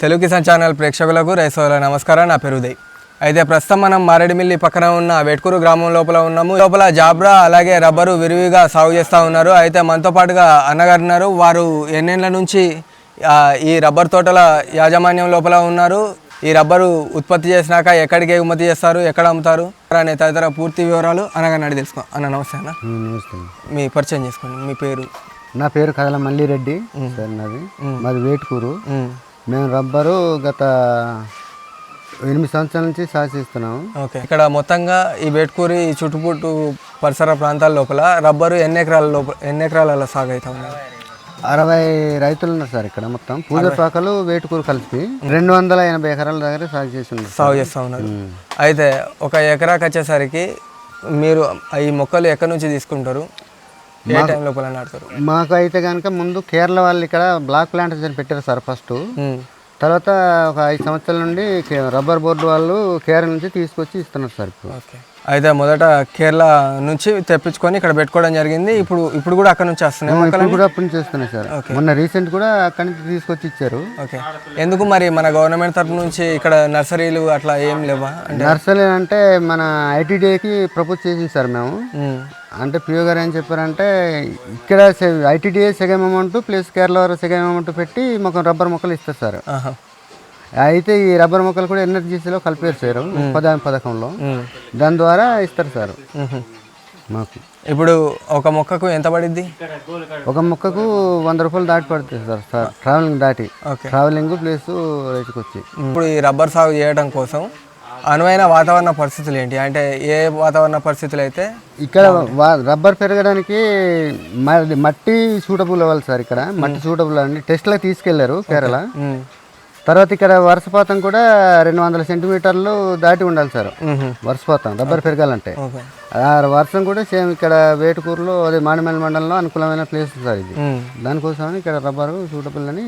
Telugu Kisan channel ప్రేక్షకులకు రైతుల నమస్కారం. నా పేరు ఉదయ్. అయితే ప్రస్తుతం మనం మారేడుమిల్లి పక్కన ఉన్న వేట్కూరు గ్రామం లోపల ఉన్నాము. లోపల జాబ్రా అలాగే రబ్బరు విరివిగా సాగు చేస్తూ ఉన్నారు. అయితే మనతో పాటుగా అన్నగారు ఉన్నారు. వారు ఎన్నేళ్ళ నుంచి ఈ రబ్బర్ తోటల యాజమాన్యం లోపల ఉన్నారు. ఈ రబ్బరు ఉత్పత్తి చేసినాక ఎక్కడికి ఎగుమతి చేస్తారు? ఎక్కడ అమ్ముతారు? అనే తదితర పూర్తి వివరాలు అనగానే తెలుసుకో అన్న నమస్తే అన్న. నమస్తే మీ పరిచయం చేసుకోండి. మీ పేరు? నా పేరు కదల మల్లిరెడ్డి సార్ నాది. మాది వేటుకూరు. మేము రబ్బరు గత ఎనిమిది సంవత్సరాల నుంచి సాగు చేస్తున్నాము ఓకే. ఇక్కడ మొత్తంగా ఈ వేట్కూరి ఈ చుట్టుపుట్టు పరిసర ప్రాంతాల లోపల రబ్బరు ఎన్ని ఎకరాల లోపల ఎన్ని ఎకరాల సాగు అవుతా ఉన్నారు అరవై రైతులు ఉన్నారు సార్ ఇక్కడ మొత్తం. పూజపాకలు వేటుకూరు కలిపి రెండు వందల ఎనభై ఎకరాల దగ్గర సాగు చేస్తున్నారు సాగు చేస్తూ ఉన్నారు. అయితే ఒక ఎకరాకి వచ్చేసరికి మీరు ఈ మొక్కలు ఎక్కడి నుంచి తీసుకుంటారు? ఏ టైం లోపల నాటుతారు మాకు అయితే కనుక ముందు కేరళ వాళ్ళు ఇక్కడ బ్లాక్ ప్లాంటేషన్ పెట్టారు సార్ ఫస్ట్. తర్వాత ఒక ఐదు సంవత్సరాల నుండి రబ్బర్ బోర్డు వాళ్ళు కేరళ నుంచి తీసుకొచ్చి ఇస్తున్నారు సార్ ఇప్పుడు. అయితే మొదట కేరళ నుంచి తెప్పించుకొని ఇక్కడ పెట్టుకోవడం జరిగింది. ఇప్పుడు ఇప్పుడు కూడా అక్కడ నుంచి వస్తున్నాయి మొక్కలు కూడా అప్పటి నుంచి చేస్తున్నాయి సార్. మొన్న రీసెంట్ కూడా అక్కడి నుంచి తీసుకొచ్చి ఇచ్చారు ఓకే. ఎందుకు మరి మన గవర్నమెంట్ తరపు నుంచి ఇక్కడ నర్సరీలు అట్లా ఏం లేవా? నర్సరీ అంటే మన ఐటీడీకి ప్రపోజ్ చేసింది సార్ మేము. అంటే పిఓ గారు ఏం చెప్పారంటే ఇక్కడ ఐటీడీఏ సెగం అమౌంట్ ప్లస్ కేరళ వారు సెగం అమౌంట్ పెట్టి మాకు రబ్బర్ మొక్కలు ఇస్తారు సార్. ఆహా, అయితే ఈ రబ్బర్ మొక్కలు కూడా ఎన్ఆర్జీసీలో కలిపారు సార్. పదాం పథకంలో. దాని ద్వారా ఇస్తారు సార్. మాకు. ఇప్పుడు ఒక మొక్కకు ఎంత పడిద్ది? ఒక మొక్కకు వంద రూపాయలు దాటి పడుతుంది సార్. సార్ ట్రావెలింగ్ దాటి. ట్రావెలింగ్ ప్లస్ రైతుకు వచ్చి. ఇప్పుడు ఈ రబ్బర్ సాగు చేయడం కోసం అనువైన వాతావరణ పరిస్థితులు ఏంటి? అంటే ఏ వాతావరణ పరిస్థితులు అయితే ఇక్కడ రబ్బర్ పెరగడానికి మట్టి సూటబుల్ అవ్వాలి సార్ ఇక్కడ. మట్టి సూటబుల్ అండి టెస్ట్లకు తీసుకెళ్ళారు కేరళ. తర్వాత ఇక్కడ వర్షపాతం కూడా రెండు వందల సెంటీమీటర్లు దాటి ఉండాలి సార్. వర్షపాతం రబ్బర్ పెరగాలంటే. ఆ వర్షం కూడా సేమ్ ఇక్కడ వేటుకూరులో అదే మాడిమల్ మండలంలో అనుకూలమైన ప్లేస్ సార్ ఇది. ఉమ్, దానికోసమని ఇక్కడ రబ్బరు సూటబుల్ అని.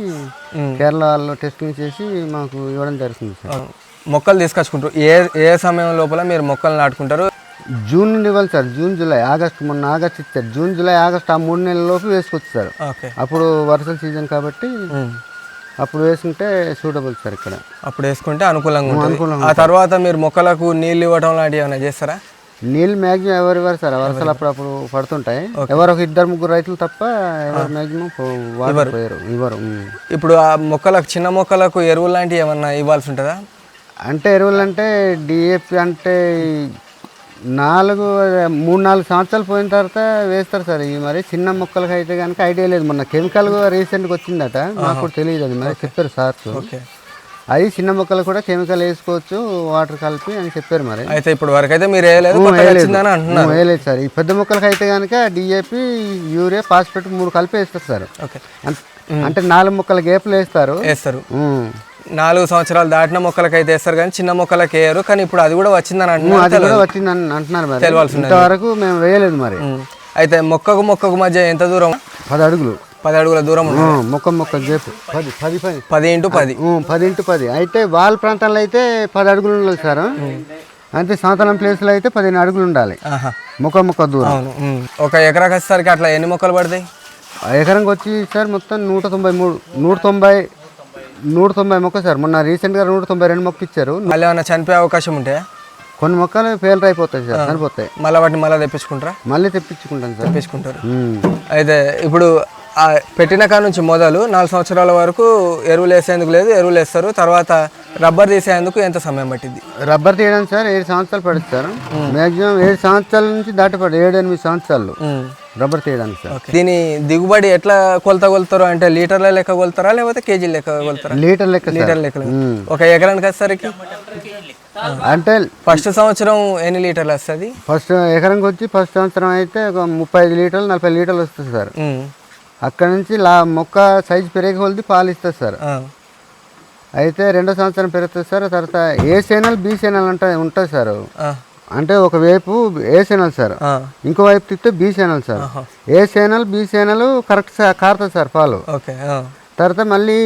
కేరళ వాళ్ళు టెస్టింగ్ చేసి మాకు ఇవ్వడం జరుగుతుంది సార్. మొక్కలు తీసుకొచ్చుకుంటారు. ఏ ఏ సమయం లోపల మీరు మొక్కలు నాటుకుంటారు? జూన్ నుండి ఇవ్వాలి సార్ జూన్ జూలై ఆగస్ట్ మొన్న ఆగస్ట్ ఇచ్చారు. జూన్ జూలై ఆగస్ట్ ఆ మూడు నెలల లోపు వేసుకోవచ్చు సార్. అప్పుడు వర్షాల సీజన్ కాబట్టి. అప్పుడు వేసుకుంటే సూటబుల్ సార్ ఇక్కడ. అప్పుడు వేసుకుంటే అనుకూలంగా ఉంటుంది. ఆ తర్వాత మీరు మొక్కలకు నీళ్ళు ఇవ్వడం లాంటివి ఏమైనా చేస్తారా? నీళ్ళు మ్యాక్సిమం ఎవరు ఇవ్వరు సార్ వర్షాలు అప్పుడప్పుడు పడుతుంటాయి. ఎవరు ఒక ఇద్దరు ముగ్గురు రైతులు తప్ప ఎవరు మ్యాక్సిమం ఇవ్వరు. ఉమ్. ఇప్పుడు ఆ మొక్కలకు చిన్న మొక్కలకు ఎరువులు లాంటివి ఏమన్నా ఇవ్వాల్సి ఉంటుందా? అంటే ఎరువులు అంటే డిఏపి అంటే నాలుగు మూడు నాలుగు సంవత్సరాలు పోయిన తర్వాత వేస్తారు సార్. ఈ మరి చిన్న మొక్కలకి అయితే కనుక ఐడియా లేదు. మొన్న కెమికల్ రీసెంట్గా వచ్చిందట. నాకు కూడా తెలియదు అది మరి. చెప్పారు సార్. ఓకే. అది చిన్న మొక్కలు కూడా కెమికల్ వేసుకోవచ్చు వాటర్ కలిపి అని చెప్పారు మరి. అయితే ఇప్పుడు వరకు అయితే మీరు వేయలేదు సార్. ఈ పెద్ద మొక్కలకి అయితే కనుక డిఏపి యూరియా ఫాస్ఫేట్ మూడు కలిపి వేస్తారు సార్. అంటే నాలుగు మొక్కల గేపులు వేస్తారు. వేస్తారు. నాలుగు సంవత్సరాలు దాటిన మొక్కలకి అయితే వేస్తారు కానీ చిన్న మొక్కలకి వేయరు. కానీ ఇప్పుడు అది కూడా వచ్చిందని అంటున్నారు అది కూడా వచ్చింది అని అంటున్నారు మరి. ఇంతవరకు మేము వేయలేదు మరి. అయితే మొక్కకు మొక్కకు మధ్య ఎంత దూరం? పది అడుగులు. పది అడుగుల దూరం మొక్క మొక్క గేపు పది పది పది. పది ఇంటూ పది. పది ఇంటూ పది. అయితే వాళ్ళ ప్రాంతాల్లో అయితే పది అడుగులు ఉండాలి సార్. అంటే సాధారణ ప్లేస్లో అయితే పదిహేను అడుగులు ఉండాలి. మొక్క మొక్క దూరం. ఒక ఎకరాకి వచ్చేసరికి అట్లా ఎన్ని మొక్కలు పడతాయి? ఎకరంకి వచ్చి సార్ మొత్తం నూట తొంభై మూడు నూట తొంభై నూట తొంభై మొక్క సార్. మొన్న రీసెంట్గా నూట తొంభై రెండు మొక్క ఇచ్చారు. మళ్ళీ ఏమైనా చనిపోయే అవకాశం ఉంటే? కొన్ని మొక్కలు ఫెయిల్ అయిపోతాయి సార్ చనిపోతాయి. మళ్ళీ వాటిని మళ్ళీ తెప్పించుకుంటారా? మళ్ళీ తెప్పించుకుంటాను సార్. తెప్పించుకుంటారు. అయితే ఇప్పుడు ఆ పెట్టిన కాడ నుంచి మొదలు నాలుగు సంవత్సరాల వరకు ఎరువులు వేసేందుకు లేదు ఎరువులు వేస్తారు. తర్వాత రబ్బర్ తీసేందుకు ఎంత సమయం పట్టింది రబ్బర్ తీయడానికి సార్ ఏడు సంవత్సరాలు పడుతుంది సార్. మ్యాక్సిమం ఏడు సంవత్సరాల నుంచి దాటి పడు ఏడు ఎనిమిది సంవత్సరాలు రబ్బర్ తీయడానికి సార్. దీని దిగుబడి ఎట్లా కొలత కొలుతారు? అంటే లీటర్ల లెక్క కొలుతారా? లేకపోతే కేజీ లెక్క కొలుతారా? లీటర్ లెక్క లీటర్ లెక్క. ఒక ఎకరానికి వచ్చేసరికి అంటే ఫస్ట్ సంవత్సరం ఎన్ని లీటర్లు వస్తుంది? ఫస్ట్ ఎకరంకి వచ్చి ఫస్ట్ సంవత్సరం అయితే ఒక ముప్పై ఐదు లీటర్లు నలభై లీటర్లు వస్తుంది సార్. అక్కడ నుంచి లా మొక్క సైజు పెరిగే కొలిది పాలు ఇస్తుంది సార్. అయితే రెండో సంవత్సరం పెరుగుతుంది సార్. తర్వాత ఏ సేనల్ బి సేనల్ అంటే ఉంటుంది సార్. అంటే ఒక వైపు ఏ సేనల్ సార్ ఇంకో వైపు తిప్పితే బి సేనల్ సార్ ఏ సేనల్ బి సేనల్ కరెక్ట్ సార్ కారుతుంది సార్ పాలు ఓకే తర్వాత మళ్ళీ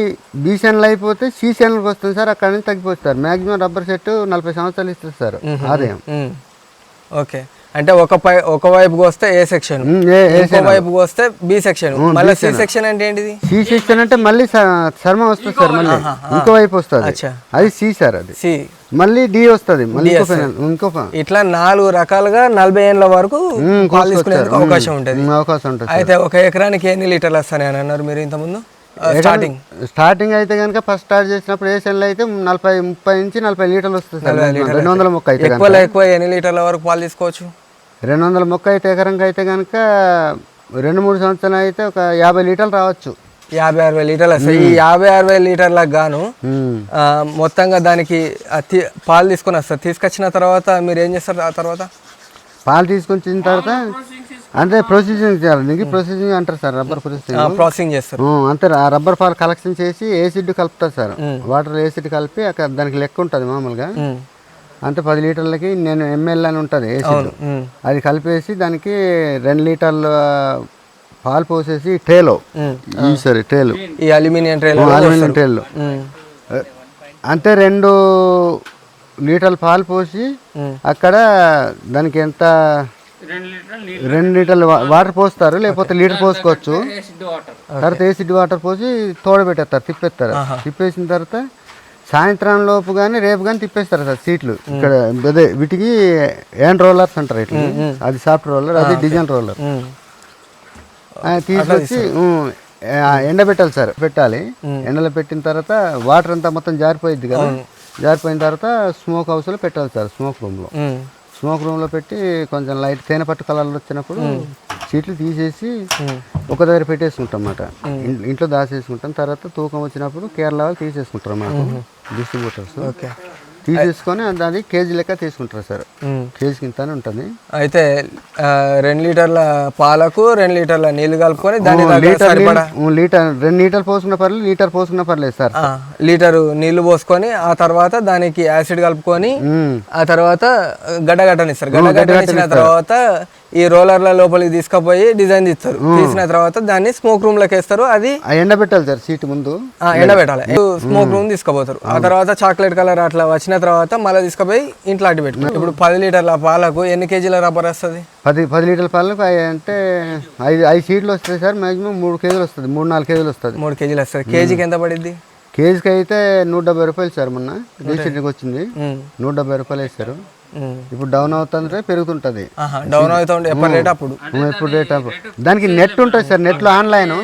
బి సేనల్ అయిపోతే సి సేనల్కి వస్తుంది సార్ అక్కడ నుంచి తగ్గిపోతుంది సార్ మ్యాక్సిమం రబ్బర్ సెట్ నలభై సంవత్సరాలు ఇస్తుంది సార్ ఆదాయం. ఓకే. అంటే ఒక పై ఒక వైపుకి వస్తే ఏ సెక్షన్ ఇంకో వైపుకి వస్తే బి సెక్షన్ మళ్ళీ సి సెక్షన్ అంటే ఏంటిది? సి సెక్షన్ అంటే మళ్ళీ చర్మం వస్తుంది సార్ మళ్ళీ. ఇంకో వైపు వస్తుంది. అది సి సార్ అది. సి. మళ్ళీ డి వస్తుంది మళ్ళీ ఇంకో ఇట్లా నాలుగు రకాలుగా నలభై ఏళ్ళ వరకు ఉమ్, పాలు తీసుకునేందుకు అవకాశం ఉంటుంది. అవకాశం ఉంటుంది అయితే ఒక ఎకరానికి ఎన్ని లీటర్లు వస్తాయి అని అన్నారు మీరు ఇంతకుముందు? స్టార్టింగ్ స్టార్టింగ్ అయితే కనుక ఫస్ట్ స్టార్ట్ చేసినప్పుడు ఏ సెల్ అయితే నలభై ముప్పై నుంచి నలభై లీటర్లు వస్తుంది రెండు వందల మొక్క అయితే ఎక్కువ ఎక్కువ ఎన్ని లీటర్ల వరకు పాలు తీసుకోవచ్చు? రెండు వందల మొక్క అయితే ఎకరంగా అయితే కనుక రెండు మూడు సంవత్సరాలు అయితే ఒక యాభై లీటర్లు రావచ్చు. యాభై అరవై లీటర్లు. వస్తాయి ఈ యాభై అరవై లీటర్లకు గాను మొత్తంగా దానికి పాలు తీసుకొని వస్తారు. తీసుకొచ్చిన తర్వాత మీరు ఏం చేస్తారు? ఆ తర్వాత? పాలు తీసుకొచ్చిన తర్వాత అంటే ప్రొసీజింగ్ చేయాలి. దీనికి ప్రొసీజింగ్ అంటారు సార్ రబ్బర్ ప్రొసీజింగ్ ప్రాసెసింగ్ చేస్తారు. అంతే ఆ రబ్బర్ పాలు కలెక్షన్ చేసి ఏసిడ్ కలుపుతారు సార్. వాటర్ ఏసిడ్ కలిపి అక్కడ దానికి లెక్క ఉంటుంది మామూలుగా. అంటే పది లీటర్లకి నేను ఎంఎల్ అని ఉంటుంది ఏసిడ్ అది కలిపేసి దానికి రెండు లీటర్ల పాలు పోసేసి ట్రేలో సరే ట్రేలు ఈ అల్యూమినియం ట్రైల్ అల్యూమినియం ట్రేలు అంటే రెండు లీటర్ల పాలు పోసి అక్కడ దానికి ఎంత రెండు లీటర్లు వాటర్ పోస్తారు లేకపోతే లీటర్ పోసుకోవచ్చు. తర్వాత ఏసిడ్ వాటర్ పోసి తోడబెట్టేస్తారు తిప్పేస్తారు. తిప్పేసిన తర్వాత సాయంత్రం లోపు కానీ రేపు కానీ తిప్పేస్తారు సార్ సీట్లు. ఇక్కడ అదే వీటికి హ్యాండ్ రోలర్స్ అంటారు ఇట్లా అది సాఫ్ట్ రోలర్ అది డిజైన్ రోలర్. తీసుకొచ్చి ఎండబెట్టాలి సార్ పెట్టాలి. ఎండలో పెట్టిన తర్వాత వాటర్ అంతా మొత్తం జారిపోయింది కదా. జారిపోయిన తర్వాత స్మోక్ హౌస్లో పెట్టాలి సార్ స్మోక్ రూమ్లో. స్మోక్ రూమ్లో పెట్టి కొంచెం లైట్ తేనె పట్టు కలర్లు వచ్చినప్పుడు సీట్లు తీసేసి ఒక దగ్గర పెట్టేసుకుంటాం అన్నమాట ఇంట్లో దాచేసుకుంటాం. తర్వాత తూకం వచ్చినప్పుడు కేరళ వాళ్ళు తీసేసుకుంటారు మాకు డిస్ట్రిబ్యూటర్స్ ఓకే. తీసేసుకొని అది- కేజీ లెక్క తీసుకుంటారు సార్. కేజీ కింద ఉంటుంది. అయితే రెండు లీటర్ల పాలకు రెండు లీటర్ల నీళ్ళు కలుపుకొని దాని లీటర్ లీటర్ రెండు లీటర్ పోసుకున్న పర్లేదు లీటర్ పోసుకున్న పర్లేదు సార్. లీటరు నీళ్ళు పోసుకొని ఆ తర్వాత దానికి యాసిడ్ కలుపుకొని. ఆ తర్వాత గడ్డ గడ్డనిస్తారు గడ్డ గడ్డనిచ్చిన తర్వాత ఈ రోలర్ల లోపలికి తీసుకుపోయి డిజైన్ తీస్తారు. తీసిన తర్వాత దాన్ని స్మోక్ రూమ్లోకి వేస్తారు. అది ఎండబెట్టాలి సార్ సీట్ ముందు. ఆ, ఎండబెట్టాలి. స్మోక్ రూమ్ తీసుకుపోతారు. ఆ తర్వాత చాక్లెట్ కలర్ అట్లా వచ్చిన తర్వాత మళ్ళీ తీసుకుపోయి ఇంట్లో అట్టి పెట్టుకుంటారు. ఇప్పుడు పది లీటర్ల పాలకు ఎన్ని కేజీల రబ్బర్ వస్తుంది? పది పది లీటర్ల పాలకు అంటే ఐదు ఐదు సీట్లు వస్తాయి సార్. మ్యాక్సిమం మూడు కేజీలు వస్తుంది. మూడు నాలుగు కేజీలు వస్తుంది. మూడు కేజీలు వస్తుంది. కేజీకి ఎంత పడిద్ది? కేజీకి అయితే నూట డెబ్బై రూపాయలు సార్ మొన్న. రీసెంట్గా వచ్చింది. నూట డెబ్బై రూపాయలు వేస్తారు. ఇప్పుడు డౌన్ అవుతుంటే పెరుగుతుంటుంది. డౌన్ అవుతుంది ఎప్పటి రేట్ అప్పుడు? ఇప్పుడు రేట్ అప్పుడు? దానికి నెట్ ఉంటుంది సార్ నెట్లో ఆన్లైన్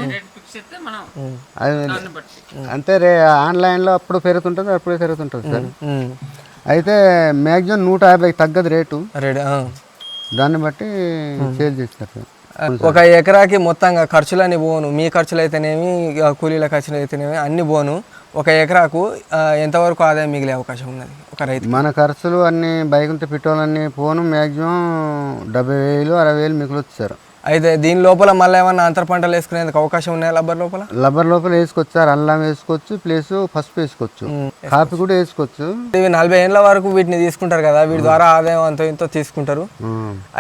అంటే రే ఆన్లైన్లో అప్పుడు పెరుగుతుంటుంది అప్పుడే పెరుగుతుంటుంది సార్. అయితే మ్యాక్సిమం నూట యాభై తగ్గదు రేటు. దాన్ని బట్టి సేల్ చేస్తారు సార్. ఒక ఎకరాకి మొత్తంగా ఖర్చులన్నీ పోను. మీ ఖర్చులు అయితేనేమి కూలీల ఖర్చులు అయితేనేమి అన్ని పోను. ఒక ఎకరాకు ఎంతవరకు ఆదాయం మిగిలే అవకాశం ఉన్నది? ఒక రైతు మన ఖర్చులు అన్ని బైక్ ఉంటే పెట్రోల్ అన్ని పోను మ్యాక్సిమం డెబ్బై వేలు అరవై వేలు మిగులొచ్చు సార్. అయితే దీని లోపల మళ్ళీ ఏమన్నా అంతర పంటలు వేసుకునేందుకు అవకాశం ఉన్నాయా లబ్బర్ లోపల? లబ్బర్ లోపల వేసుకోవచ్చు సార్ అల్లం వేసుకోవచ్చు ప్లస్ పసుపు వేసుకోవచ్చు. కాఫీ కూడా వేసుకోవచ్చు. ఇవి నలభై ఏళ్ళ వరకు వీటిని తీసుకుంటారు కదా వీటి ద్వారా ఆదాయం అంత ఇంతో తీసుకుంటారు.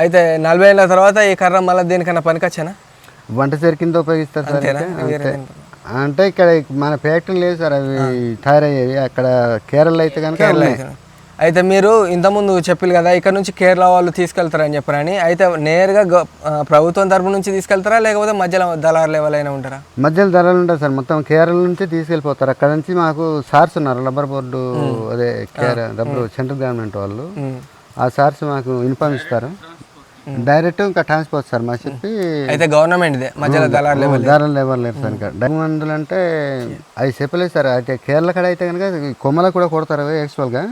అయితే నలభై ఏళ్ళ తర్వాత ఈ కర్ర మళ్ళీ దేనికన్నా పనికొచ్చానా? వంట చేరు కింద ఉపయోగిస్తారు సార్ అంటే ఇక్కడ మన ఫ్యాక్టరీ లేదు సార్ అవి తయారయ్యేవి. అక్కడ కేరళ అయితే కనుక. అయితే మీరు ఇంతకుముందు చెప్పారు కదా ఇక్కడ నుంచి కేరళ వాళ్ళు తీసుకెళ్తారని చెప్పారని అయితే నేరుగా ప్రభుత్వం తరపు నుంచి తీసుకెళ్తారా లేకపోతే మధ్యలో దళారులు ఎవరైనా ఉంటారా? మధ్యలో ధరలు ఉంటాయి సార్ మొత్తం కేరళ నుంచి తీసుకెళ్ళిపోతారు. అక్కడ నుంచి మాకు సార్స్ ఉన్నారు రబ్బర్ బోర్డు అదే కేర రబ్బర్ సెంట్రల్ గవర్నమెంట్ వాళ్ళు. ఆ సార్స్ మాకు ఇన్ఫార్మ్ ఇస్తారు. డైరెక్ట్ ఇంకా ట్రాన్స్పోర్ట్ సార్ మాకు చెప్పి అయితే గవర్నమెంట్దే మధ్యలో ఎవరు లేరు సార్ ఇంకా. డబ్బు మందులు అంటే అవి చెప్పలేదు సార్. అయితే కేరళ కాడ అయితే కనుక కొమ్మల కూడా కొడతారు యాక్చువల్గా.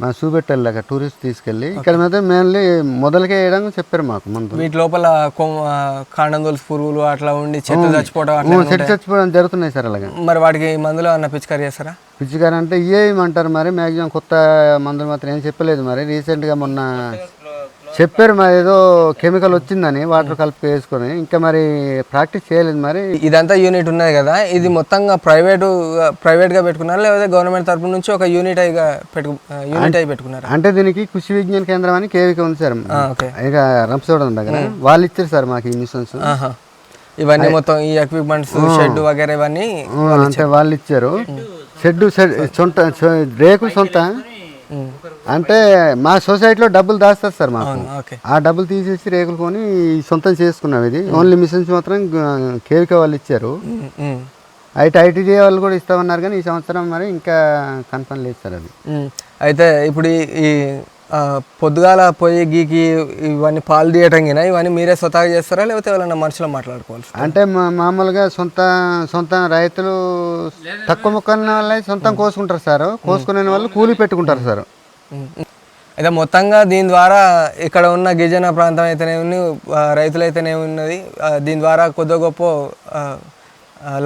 మా చూపెట్టాలి టూరిస్ట్ తీసుకెళ్ళి. ఇక్కడ మీద మెయిన్లీ మొదలకే వేయడం చెప్పారు మాకు ముందు వీటి లోపల కొమ్మ- ఆ, కాండం దొలుసు పురుగులు అట్లా ఉండి చెట్టు చచ్చిపోవడం చెట్టు చచ్చిపోవడం జరుగుతున్నాయి సార్ అలాగా. మరి వాటికి మందులు అన్న పిచికారీ చేస్తారా? పిచ్చిగారు అంటే ఏమంటారు మరి? మ్యాక్సిమం కొత్త మందులు మాత్రం ఏం చెప్పలేదు మరి. రీసెంట్గా మొన్న చెప్పారు మరి ఏదో కెమికల్ వచ్చిందని వాటర్ కలిపి వేసుకొని. ఇంకా మరి ప్రాక్టీస్ చేయలేదు మరి. ఇదంతా యూనిట్ ఉన్నది కదా ఇది మొత్తంగా ప్రైవేటు ప్రైవేట్గా పెట్టుకున్నారా లేకపోతే గవర్నమెంట్ తరపు నుంచి ఒక యూనిట్ అయిగా పెట్టు యూనిట్ అయి పెట్టుకున్నారా? అంటే దీనికి కృషి విజ్ఞాన కేంద్రం అని కేవీకి ఉంది సార్. ఇక రంపచోడవరం దగ్గర. వాళ్ళు ఇచ్చారు సార్ మాకు ఆహా. ఇవన్నీ మొత్తం ఈ ఎక్విప్మెంట్స్ షెడ్ వగేరా ఇవన్నీ అంటే వాళ్ళు ఇచ్చారు. షెడ్ షెడ్ సొంత రేకులు సొంత. అంటే మా సొసైటీలో డబ్బులు దాస్తారు సార్ మాకు. ఆ డబ్బులు తీసేసి రేకులు కొని సొంతం చేసుకున్నాం ఇది. ఓన్లీ మిషన్స్ మాత్రం కేవిక వాళ్ళు ఇచ్చారు. అయితే ఐటీడీ వాళ్ళు కూడా ఇస్తామన్నారు కానీ ఈ సంవత్సరం మరి ఇంకా కన్ఫర్మ్ లేదు సార్ అది. అయితే ఇప్పుడు ఈ- పొద్దుగాల పోయి గీకి ఇవన్నీ పాలు తీయటం గిన ఇవన్నీ మీరే స్వతహాగా చేస్తారా లేకపోతే ఎవరైనా మనుషులు మాట్లాడుకోవాలి అంటే మా మామూలుగా సొంత సొంత రైతులు తక్కువ మొక్కల వాళ్ళే సొంతం కోసుకుంటారు సార్. కోసుకునే వాళ్ళు కూలి పెట్టుకుంటారు సార్. అయితే మొత్తంగా దీని ద్వారా ఇక్కడ ఉన్న గిరిజన ప్రాంతం అయితేనే ఉంది రైతులైతేనే ఉన్నది దీని ద్వారా కొద్ది గొప్ప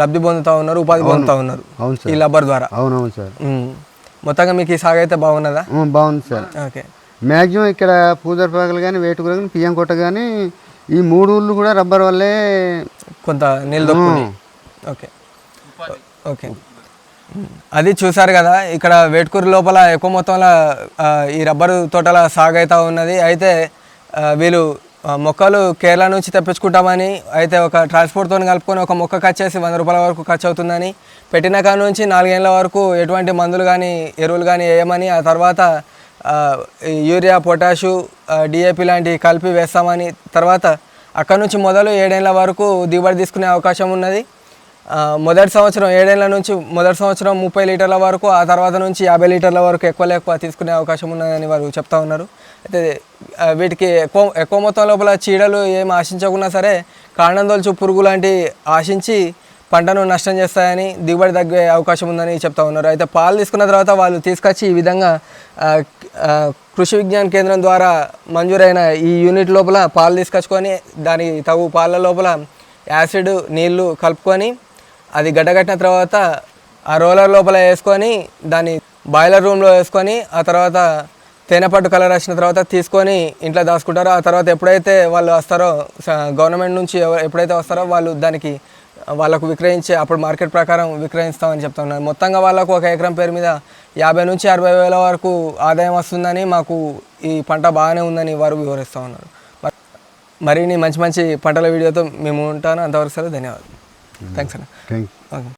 లబ్ధి పొందుతూ ఉన్నారు ఉపాధి పొందుతూ ఉన్నారు అవును ఈ లబ్బర్ ద్వారా. అవునవును సార్. మొత్తంగా మీకు ఈ సాగు అయితే బాగున్నదా? బాగుంది సార్. ఓకే. మ్యాక్సిమం ఇక్కడ పూజరపాకలు కానీ వేటుకులు కానీ పియ్యం కొట్ట కానీ ఈ మూడు ఊళ్ళు కూడా రబ్బర్ వల్లే కొంత నిలదొక్కుంది ఓకే. ఓకే. అది చూసారు కదా ఇక్కడ వేట్కూరు లోపల ఎక్కువ మొత్తంలో ఈ రబ్బరు తోటల సాగు ఉన్నది. అయితే వీళ్ళు మొక్కలు కేరళ నుంచి తెప్పించుకుంటామని అయితే ఒక ట్రాన్స్పోర్ట్తో కలుపుకొని ఒక మొక్క వచ్చేసి వంద రూపాయల వరకు ఖర్చు అవుతుందని పెట్టిన కాడ నుంచి నాలుగేళ్ళ వరకు ఎటువంటి మందులు కానీ ఎరువులు కానీ వేయమని ఆ తర్వాత యూరియా పొటాషు డిఏపి లాంటివి కలిపి వేస్తామని తర్వాత అక్కడ నుంచి మొదలు ఏడేళ్ళ వరకు దిగుబడి తీసుకునే అవకాశం ఉన్నది. మొదటి సంవత్సరం ఏడేళ్ళ నుంచి మొదటి సంవత్సరం ముప్పై లీటర్ల వరకు ఆ తర్వాత నుంచి యాభై లీటర్ల వరకు ఎక్కువ ఎక్కువ తీసుకునే అవకాశం ఉన్నదని వారు చెప్తా ఉన్నారు. అయితే వీటికి ఎక్కువ ఎక్కువ మొత్తం లోపల చీడలు ఏం ఆశించకున్నా సరే కాండందోల్చు పురుగు లాంటి ఆశించి పంటను నష్టం చేస్తాయని దిగుబడి తగ్గే అవకాశం ఉందని చెప్తా ఉన్నారు. అయితే పాలు తీసుకున్న తర్వాత వాళ్ళు తీసుకొచ్చి ఈ విధంగా కృషి విజ్ఞాన కేంద్రం ద్వారా మంజూరైన ఈ యూనిట్ లోపల పాలు తీసుకొచ్చుకొని దాని తగు పాల లోపల యాసిడ్ నీళ్ళు కలుపుకొని అది గడ్డగట్టిన తర్వాత ఆ రోలర్ లోపల వేసుకొని దాన్ని బాయిలర్ రూమ్లో వేసుకొని ఆ తర్వాత తేనెపట్టు కలర్ వచ్చిన తర్వాత తీసుకొని ఇంట్లో దాచుకుంటారో ఆ తర్వాత ఎప్పుడైతే వాళ్ళు వస్తారో స- గవర్నమెంట్ నుంచి ఎప్పుడైతే వస్తారో వాళ్ళు దానికి వాళ్ళకు విక్రయించే అప్పుడు మార్కెట్ ప్రకారం విక్రయిస్తామని చెప్తున్నారు. మొత్తంగా వాళ్ళకు ఒక ఎకరం పేరు మీద యాభై నుంచి అరవై వేల వరకు ఆదాయం వస్తుందని మాకు ఈ పంట బాగానే ఉందని వారు వివరిస్తూ ఉన్నారు. మరిన్ని మంచి మంచి పంటల వీడియోతో మేము ఉంటాను. అంతవరకు సరే ధన్యవాదాలు. థ్యాంక్స్ అన్న థ్యాంక్ ఓకే